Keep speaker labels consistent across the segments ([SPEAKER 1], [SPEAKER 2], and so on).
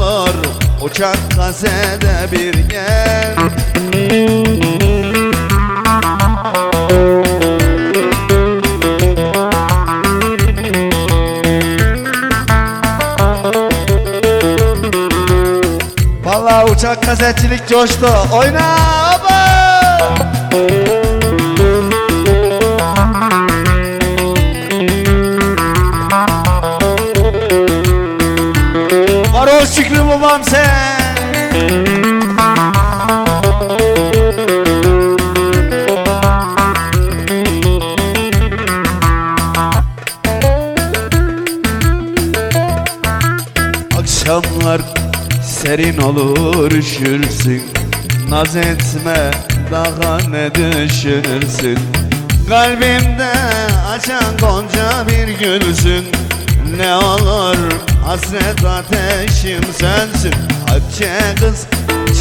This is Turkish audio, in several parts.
[SPEAKER 1] olur Uçak gazede bir gel Vallahi uçak gazetçilik coştu. Oyna baba serin olur üşürsün. Naz etme daha ne düşünürsün? Kalbimde açan gonca bir gülsün. Ne olur hasret ateşim sensin. Hatice kız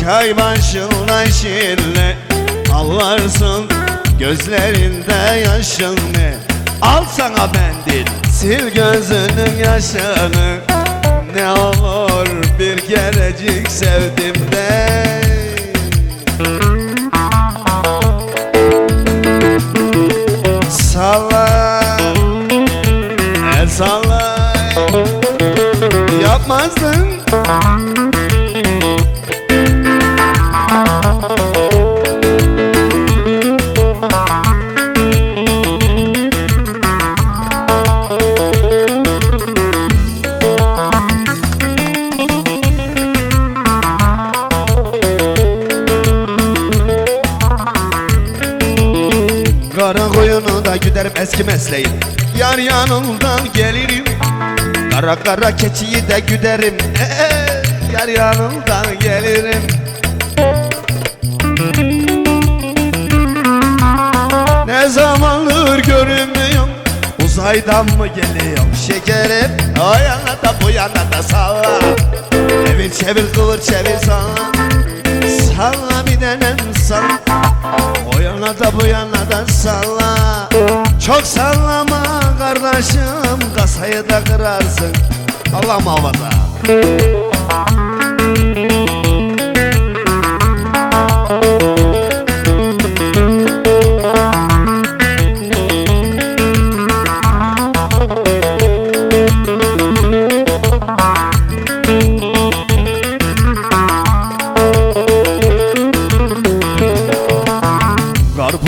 [SPEAKER 1] çay başında şirle Ağlarsın. Gözlerinde yaşın ne? Al sana mendil sil gözünün yaşını. Ne olur kerecik sevdim de. Salla El salla Yapmazdın da güderim eski mesleğim Yar yanından gelirim Kara kara keçiyi de güderim. Ee, Yar yanından gelirim. Ne zamandır görünmüyorum Uzaydan mı geliyorum şekerim? O yana da bu yana da salla. Çevir çevir kıvır çevir salla. Salla bir denem salla. O yana da bu yana da salla. Çok sallama kardeşim Kasayı da kırarsın. Allah muhafaza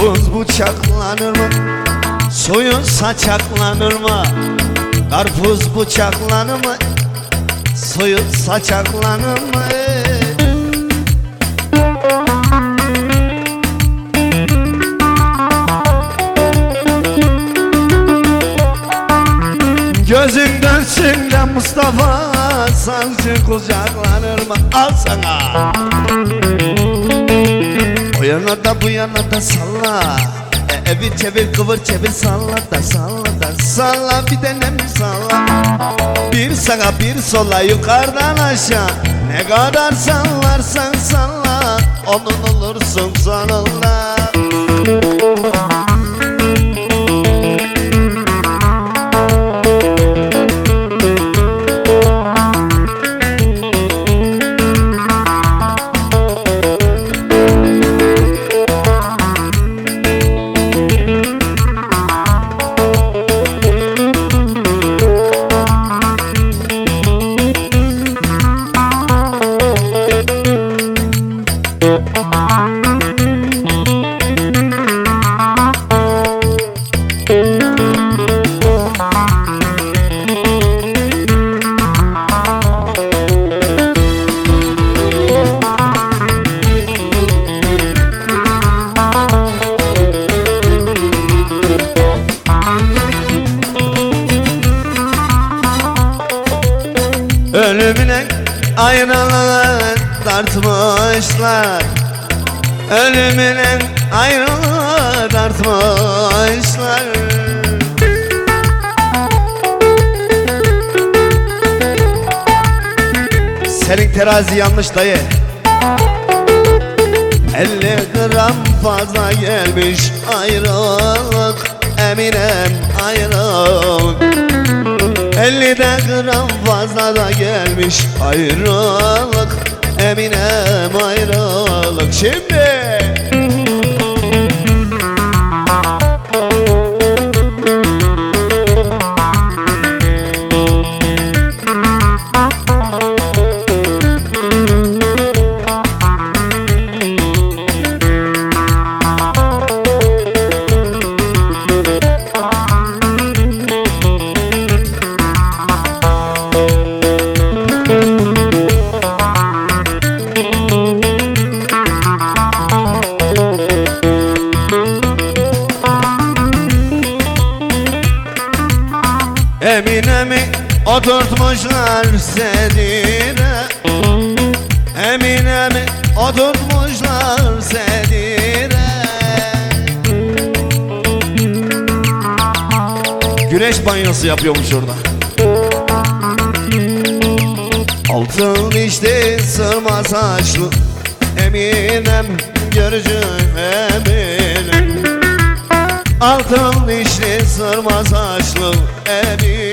[SPEAKER 1] Karpuz bıçaklanır mı? Suyun saçaklanır mı? Karpuz bıçaklanır mı? Suyun saçaklanır mı? Gözün dönsün de Mustafa Sancı kucaklanır mı? Al sana o yana da bu yana da salla. E, Evir çevir kıvır çevir salla da salla da Salla. Bir denem salla Bir sağa bir sola yukarıdan aşağı. Ne kadar sallarsan salla Onun olursun sonunda Ölümüne ayrılığı tartmışlar Ölümüne ayrılığı tartmışlar Senin terazi yanlış dayı. 50 gram fazla gelmiş ayrılık. Eminem ayrılık 50'de gram fazla da gelmiş ayrılık Eminem ayrılık. Şimdi Eminem'i oturtmuşlar sedire Eminem'i oturtmuşlar sedire Güneş banyosu yapıyormuş orada. Altın işte sırma saçlı. Eminem görücü Altın dişli sırma saçlı Eminem